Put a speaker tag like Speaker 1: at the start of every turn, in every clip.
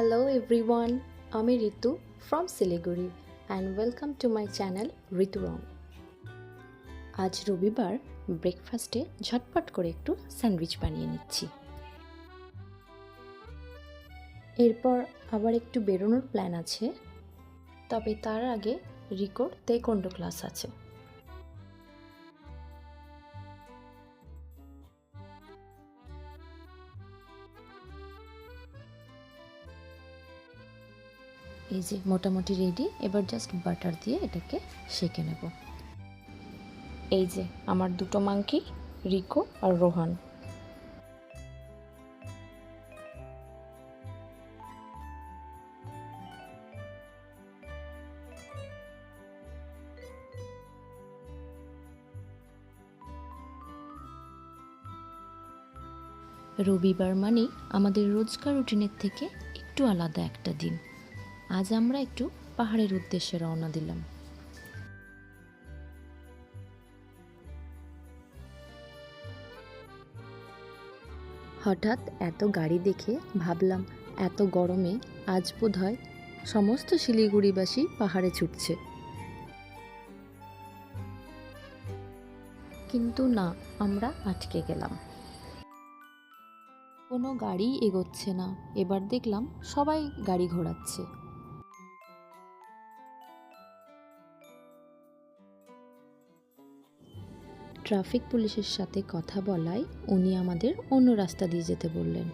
Speaker 1: Hello everyone, আমি Ritu from Siliguri and welcome to my channel Ritu রং আজ রবিবার ব্রেকফাস্টে ঝটপট করে একটু স্যান্ডউইচ বানিয়ে নিচ্ছি। এরপর আবার একটু বেরোনোর প্ল্যান আছে তবে তার আগে রিকোর তেকন্ডো ক্লাস আছে। এই যে মোটামুটি রেডি এবার জাস্ট বাটার দিয়ে এটাকে সেঁকে নেব। এই যে আমার দুটো মাংকি, রিকো আর রোহান। রবিবার মানে আমাদের রোজকার রুটিনের থেকে একটু আলাদা একটা দিন। আজ আমরা একটু পাহাড়ের উদ্দেশ্যে রওনা দিলাম। হঠাৎ এত গাড়ি দেখে ভাবলাম, এত গরমে আজ বোধ হয় সমস্ত শিলিগুড়িবাসী পাহাড়ে ছুটছে। কিন্তু না, আমরা আটকে গেলাম। কোনো গাড়ি এগোচ্ছে না। এবার দেখলাম সবাই গাড়ি ঘোরাচ্ছে। ট্রাফিক পুলিশের সাথে কথা বলায় উনি আমাদের অন্য রাস্তা দিয়ে যেতে বললেন।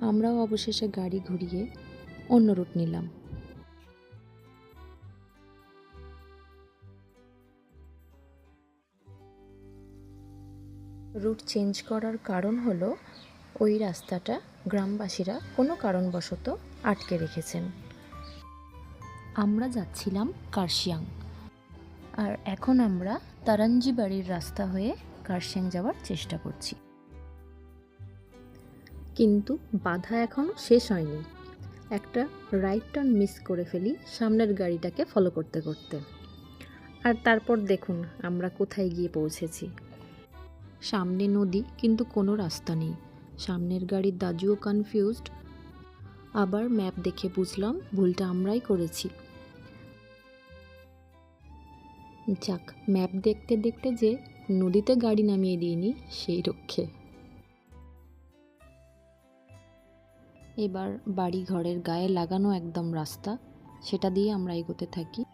Speaker 1: আমরাও অবশেষে গাড়ি ঘুরিয়ে অন্য রুট নিলাম। রুট চেঞ্জ করার কারণ হলো, ওই রাস্তাটা গ্রামবাসীরা কোনো কারণবশত আটকে রেখেছেন। আমরা যাচ্ছিলাম কার্শিয়াং। আর এখন আমরা তারাঞ্জি বাড়ির রাস্তা হয়ে কার্শিয়াং যাওয়ার চেষ্টা করছি। কিন্তু বাধা এখনও শেষ হয়নি। একটা রাইট টার্ন মিস করে ফেলি সামনের গাড়িটাকে ফলো করতে করতে। আর তারপর দেখুন আমরা কোথায় গিয়ে পৌঁছেছি। সামনে নদী, কিন্তু কোনো রাস্তা নেই। সামনের গাড়ির দাজুও কনফিউজড আবার ম্যাপ দেখে বুঝলাম ভুলটা আমরাই করেছি। যাক ম্যাপ দেখতে দেখতে যে নদীতে গাড়ি নামিয়ে দিইনি, সেই রক্ষে। এবার বাড়ি ঘরের গায়ে লাগানো একদম রাস্তা, সেটা দিয়ে আমরা এগোতে থাকি।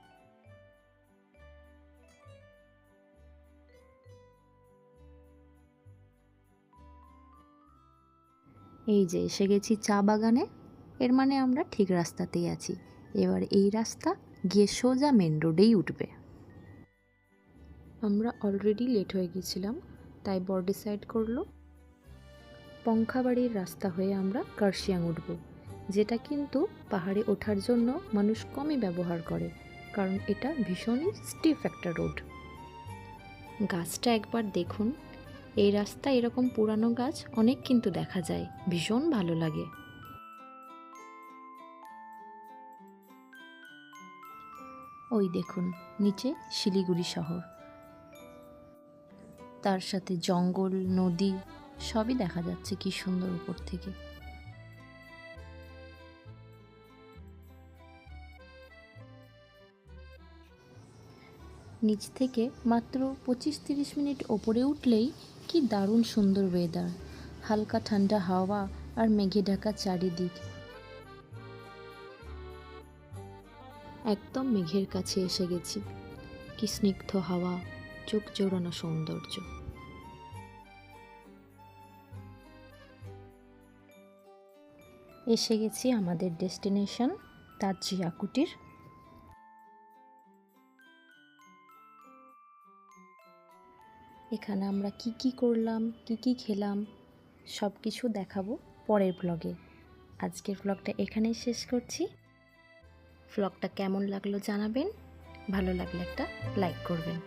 Speaker 1: এই যে, এসে গেছি চা বাগানে। এর মানে আমরা ঠিক রাস্তাতেই আছি। এবার এই রাস্তা গিয়ে সোজা মেন রোডেই উঠবে। আমরা অলরেডি লেট হয়ে গেছিলাম, তাই বর ডিসাইড করল পঙ্খাবাড়ির রাস্তা হয়ে আমরা কার্শিয়াং উঠব, যেটা কিন্তু পাহাড়ে ওঠার জন্য মানুষ কমই ব্যবহার করে, কারণ এটা ভীষণই স্টিফ একটা রোড গাছটা একবার দেখুন, এই রাস্তা এরকম পুরানো গাছ অনেক কিন্তু দেখা যায়, ভীষণ ভালো লাগে। ওই দেখুন, নিচে শিলিগুড়ি শহর। তার সাথে জঙ্গল, নদী, সবই দেখা যাচ্ছে কি সুন্দর উপর থেকে। নিচ থেকে মাত্র পঁচিশ তিরিশ মিনিট ওপরে উঠলেই কি দারুণ সুন্দর ওয়েদার হালকা ঠান্ডা হাওয়া আর মেঘে ঢাকা চারিদিক। একদম মেঘের কাছে এসে গেছি। কি স্নিগ্ধ হাওয়া চোখ জোড়ানো সৌন্দর্য। এসে গেছি আমাদের ডেস্টিনেশন তাজিয়া কুটির এখানে আমরা কি কি করলাম, কি কি খেলাম সব কিছু দেখাবো পরের ব্লগে আজকের ব্লগটা এখানেই শেষ করছি। ব্লগটা কেমন লাগল জানাবেন? ভালো লাগলে একটা লাইক করবেন।